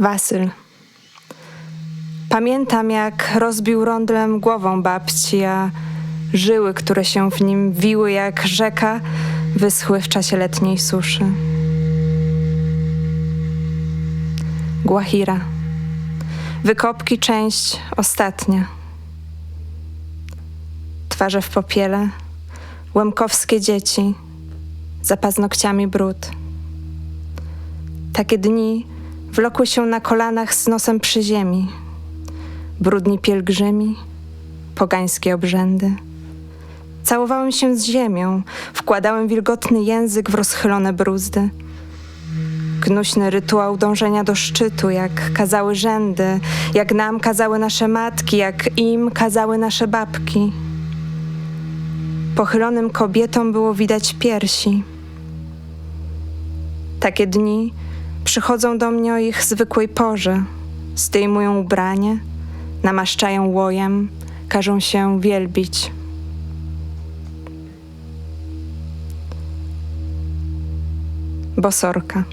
Wasyl. Pamiętam, jak rozbił rondlem głową babci, a żyły, które się w nim wiły jak rzeka, wyschły w czasie letniej suszy. Guahira. Wykopki, część ostatnia. Twarze w popiele, łemkowskie dzieci, za paznokciami brud. Takie dni wlokły się na kolanach z nosem przy ziemi. Brudni pielgrzymi, pogańskie obrzędy. Całowałem się z ziemią, wkładałem wilgotny język w rozchylone bruzdy. Gnuśny rytuał dążenia do szczytu, jak kazały rzędy, jak nam kazały nasze matki, jak im kazały nasze babki. Pochylonym kobietom było widać piersi. Takie dni przychodzą do mnie o ich zwykłej porze. Zdejmują ubranie, namaszczają łojem, każą się wielbić. Bosorka.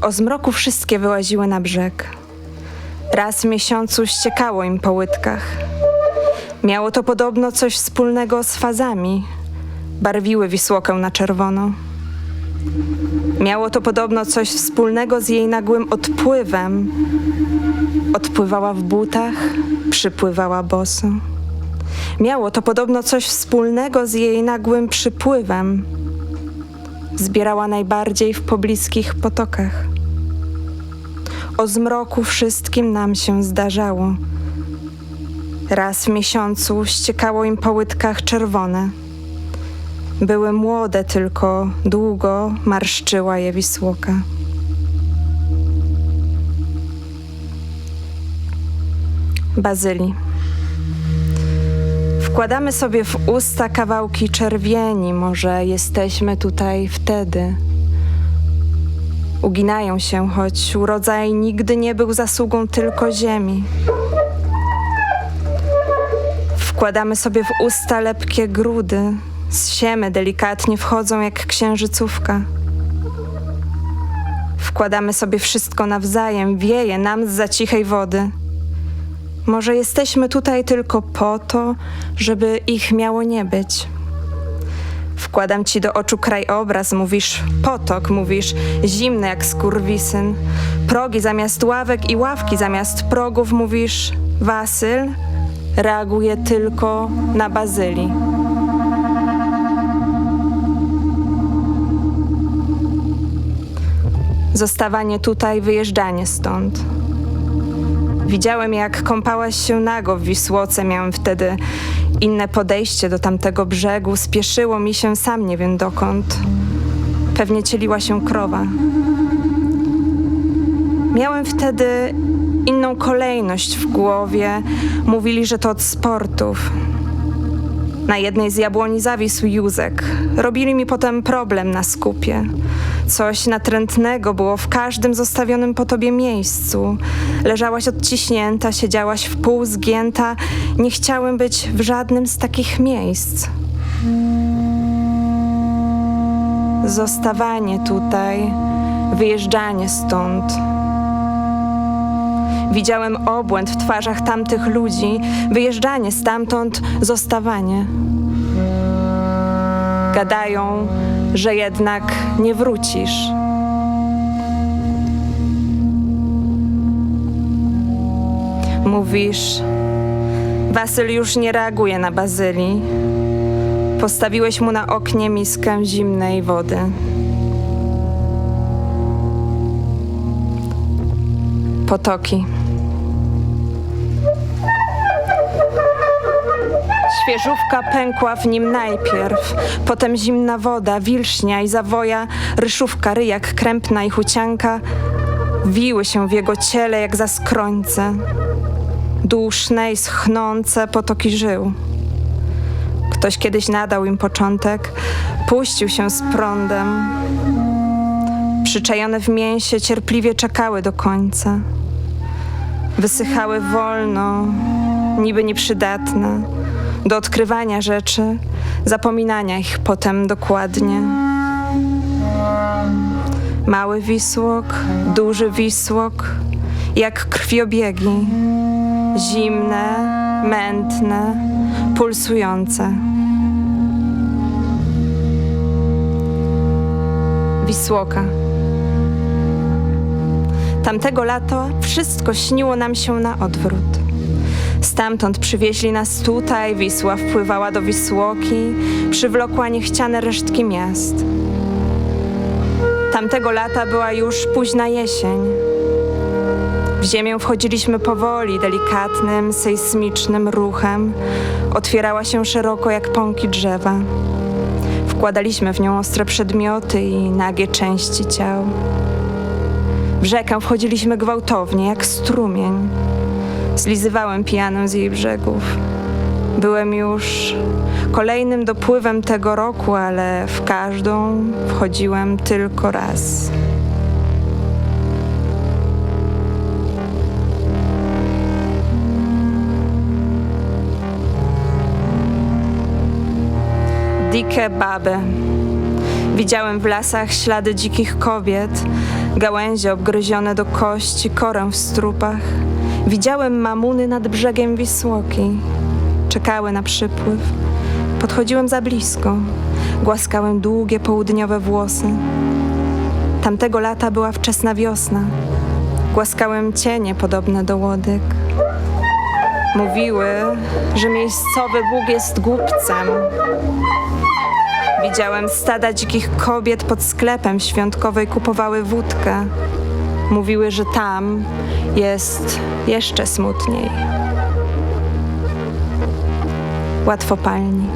O zmroku wszystkie wyłaziły na brzeg. Raz w miesiącu ściekało im po łydkach. Miało to podobno coś wspólnego z fazami. Barwiły Wisłokę na czerwono. Miało to podobno coś wspólnego z jej nagłym odpływem. Odpływała w butach, przypływała boso. Miało to podobno coś wspólnego z jej nagłym przypływem. Zbierała najbardziej w pobliskich potokach. O zmroku wszystkim nam się zdarzało. Raz w miesiącu ściekało im po łydkach czerwone. Były młode, tylko długo marszczyła je Wisłoka. Bazyli. Wkładamy sobie w usta kawałki czerwieni, może jesteśmy tutaj wtedy. Uginają się, choć urodzaj nigdy nie był zasługą tylko ziemi. Wkładamy sobie w usta lepkie grudy, z siemy delikatnie wchodzą jak księżycówka. Wkładamy sobie wszystko nawzajem, wieje nam z za cichej wody. Może jesteśmy tutaj tylko po to, żeby ich miało nie być. Wkładam ci do oczu krajobraz, mówisz potok, mówisz zimny jak skurwisyn. Progi zamiast ławek i ławki zamiast progów mówisz Wasyl. Reaguje tylko na bazyli. Zostawanie tutaj, wyjeżdżanie stąd. Widziałem, jak kąpałaś się nago w Wisłoce. Miałem wtedy inne podejście do tamtego brzegu. Spieszyło mi się sam nie wiem dokąd. Pewnie cieliła się krowa. Miałem wtedy inną kolejność w głowie. Mówili, że to od sportów. Na jednej z jabłoni zawisł Józek. Robili mi potem problem na skupie. Coś natrętnego było w każdym zostawionym po tobie miejscu. Leżałaś odciśnięta, siedziałaś w pół zgięta. Nie chciałem być w żadnym z takich miejsc. Zostawanie tutaj, wyjeżdżanie stąd. Widziałem obłęd w twarzach tamtych ludzi, wyjeżdżanie stamtąd, zostawanie. Gadają, że jednak nie wrócisz. Mówisz, Wasyl już nie reaguje na bazylii. Postawiłeś mu na oknie miskę zimnej wody. Potoki. Świeżówka pękła w nim najpierw, potem zimna woda, wilsznia i zawoja, ryszówka, ryjak, krępna i chucianka wiły się w jego ciele jak zaskrońce. Duszne i schnące potoki żył. Ktoś kiedyś nadał im początek, puścił się z prądem. Przyczajone w mięsie cierpliwie czekały do końca. Wysychały wolno, niby nieprzydatne, do odkrywania rzeczy, zapominania ich potem dokładnie. Mały Wisłok, duży Wisłok, jak krwiobiegi, zimne, mętne, pulsujące. Wisłoka. Tamtego lata wszystko śniło nam się na odwrót. Stamtąd przywieźli nas tutaj, Wisła wpływała do Wisłoki, przywlokła niechciane resztki miast. Tamtego lata była już późna jesień. W ziemię wchodziliśmy powoli, delikatnym, sejsmicznym ruchem. Otwierała się szeroko jak pąki drzewa. Wkładaliśmy w nią ostre przedmioty i nagie części ciał. W rzekę wchodziliśmy gwałtownie, jak strumień. Zlizywałem pijaną z jej brzegów. Byłem już kolejnym dopływem tego roku, ale w każdą wchodziłem tylko raz. Dzikie baby. Widziałem w lasach ślady dzikich kobiet, gałęzie obgryzione do kości, korę w strupach. Widziałem mamuny nad brzegiem Wisłoki. Czekały na przypływ. Podchodziłem za blisko. Głaskałem długie południowe włosy. Tamtego lata była wczesna wiosna. Głaskałem cienie podobne do łodyg. Mówiły, że miejscowy Bóg jest głupcem. Widziałem stada dzikich kobiet pod sklepem świątkowej kupowały wódkę. Mówiły, że tam jest jeszcze smutniej. Łatwopalni.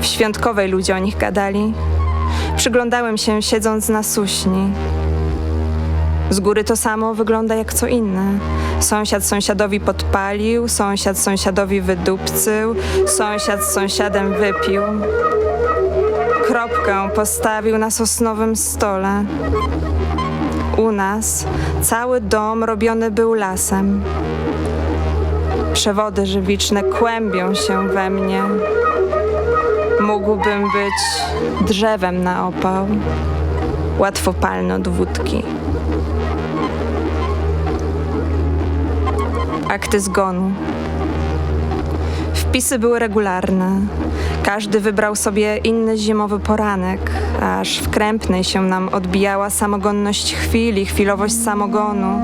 W świątkowej ludzie o nich gadali. Przyglądałem się siedząc na suśni. Z góry to samo wygląda jak co inne. Sąsiad sąsiadowi podpalił, sąsiad sąsiadowi wydupcył, sąsiad z sąsiadem wypił. Kropkę postawił na sosnowym stole. U nas cały dom robiony był lasem. Przewody żywiczne kłębią się we mnie. Mógłbym być drzewem na opał. Łatwopalne od wódki. Akty zgonu. Wpisy były regularne. Każdy wybrał sobie inny zimowy poranek, aż w krępnej się nam odbijała samogonność chwili, chwilowość samogonu.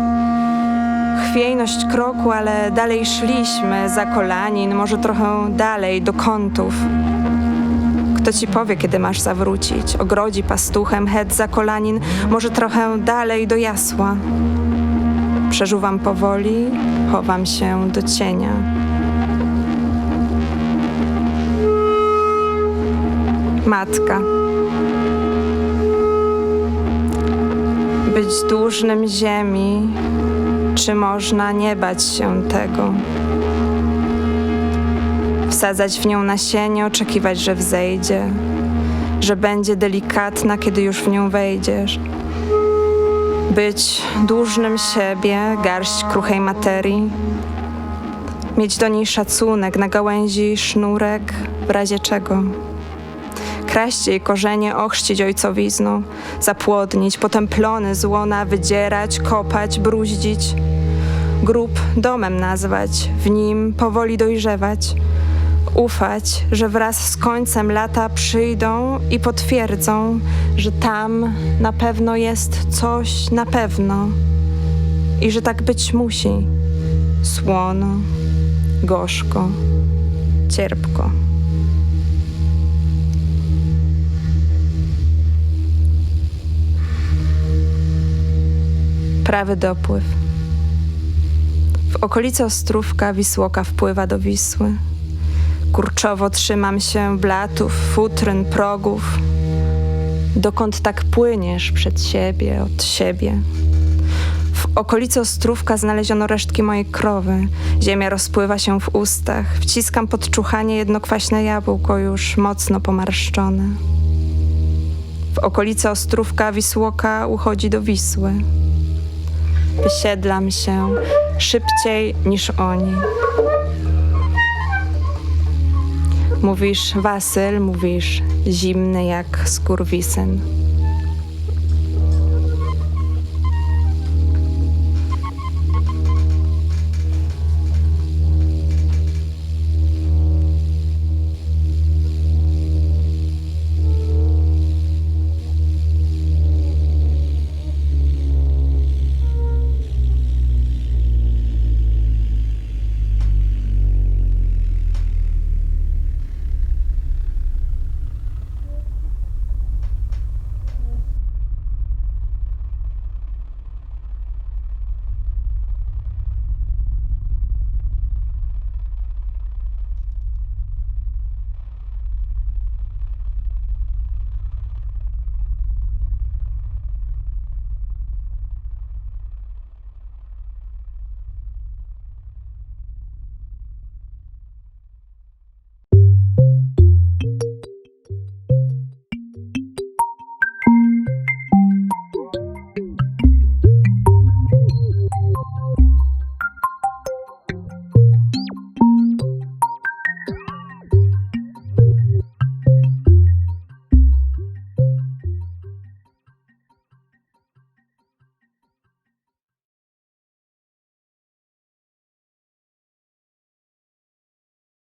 Chwiejność kroku, ale dalej szliśmy za kolanin, może trochę dalej, do kątów. Kto ci powie, kiedy masz zawrócić? Ogrodzi pastuchem, het za kolanin, może trochę dalej do jasła. Przeżuwam powoli, chowam się do cienia. Matka. Być dłużnym ziemi, czy można nie bać się tego? Wsadzać w nią nasienie, oczekiwać, że wzejdzie, że będzie delikatna, kiedy już w nią wejdziesz być dłużnym siebie, garść kruchej materii, mieć do niej szacunek, na gałęzi sznurek, w razie czego. Kraść jej korzenie, ochrzcić ojcowizną, zapłodnić, potem plony z łona wydzierać, kopać, bruździć. Grób domem nazwać, w nim powoli dojrzewać, ufać, że wraz z końcem lata przyjdą i potwierdzą, że tam na pewno jest coś na pewno i że tak być musi. Słono, gorzko, cierpko. Prawy dopływ. W okolicy Ostrówka Wisłoka wpływa do Wisły. Kurczowo trzymam się blatów, futryn, progów. Dokąd tak płyniesz przed siebie, od siebie? W okolicy Ostrówka znaleziono resztki mojej krowy. Ziemia rozpływa się w ustach. Wciskam pod czuchanie jednokwaśne jabłko, już mocno pomarszczone. W okolicy Ostrówka Wisłoka uchodzi do Wisły. Wysiedlam się szybciej niż oni. Mówisz Wasyl, mówisz zimny jak skurwisyn.